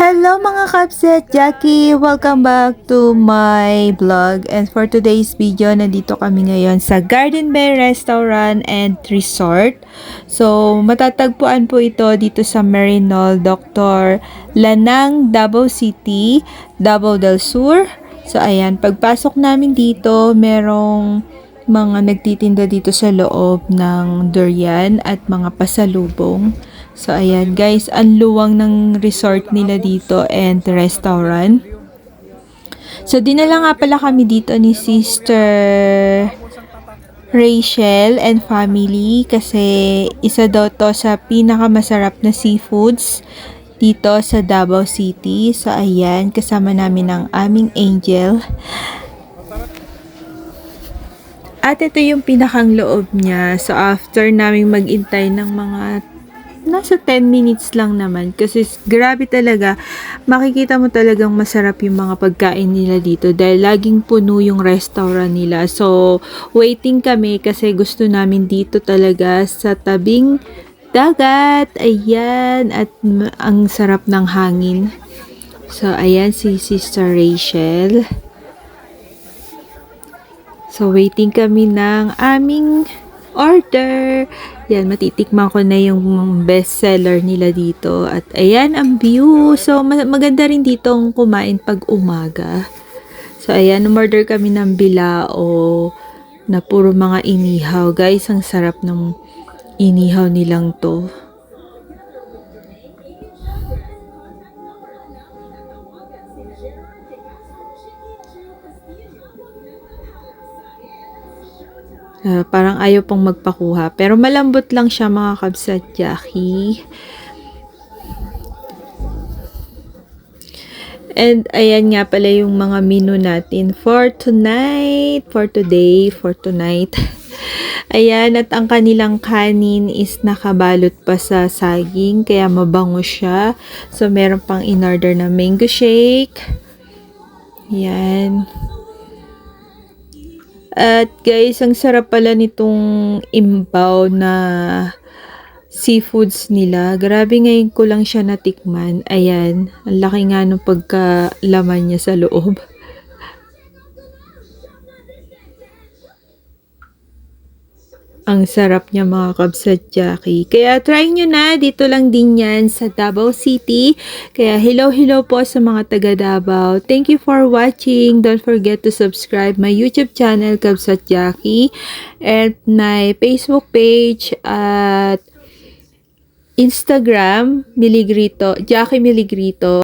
Hello mga kapset, Jackie! Welcome back to my vlog. And for today's video, nandito kami ngayon sa Garden Bay Restaurant and Resort. So, matatagpuan po ito dito sa Marinol, Dr. Lanang, Davao City, Davao del Sur. So, ayan, pagpasok namin dito, merong mga nagtitinda dito sa loob ng durian at mga pasalubong. So, ayan guys, ang luwang ng resort nila dito and restaurant. So, dinala nga pala kami dito ni Sister Rachel and family kasi isa daw to sa pinakamasarap na seafoods dito sa Davao City. So, ayan, kasama namin ang aming angel. At ito yung pinakang loob niya. So, after naming magintay ng mga nasa 10 minutes lang naman. Kasi grabe talaga makikita mo talagang masarap yung mga pagkain nila dito dahil laging puno yung restaurant nila. So waiting kami kasi gusto namin dito talaga sa tabing dagat. Ayan at ang sarap ng hangin. So ayan si Sister Rachel. So, waiting kami ng aming order. Yan, matitikman ko na yung best seller nila dito. At ayan ang view. So, ma- maganda rin ditong kumain pag umaga. So, ayan, umorder kami ng bilao na puro mga inihaw. Guys, ang sarap ng inihaw nilang to. Ah, parang ayaw pong magpakuha. Pero malambot lang siya mga kabsat Jackie. And ayan nga pala yung mga menu natin for tonight, for today, for tonight. Ayan, at ang kanilang kanin is nakabalot pa sa saging, kaya mabango siya. So, meron pang in-order na mango shake. Ayan. At guys, ang sarap pala nitong imbaw na seafoods nila. Grabe ngayon ko lang siya natikman. Ayan, ang laki nga nung pagkalaman niya sa loob. Ang sarap niya mga kabsat Jackie. Kaya try nyo na. Dito lang din yan sa Davao City. Kaya hello hello po sa mga taga Davao. Thank you for watching. Don't forget to subscribe my YouTube channel Kabsat Jackie. And my Facebook page at Instagram Miligrito. Jackie Miligrito.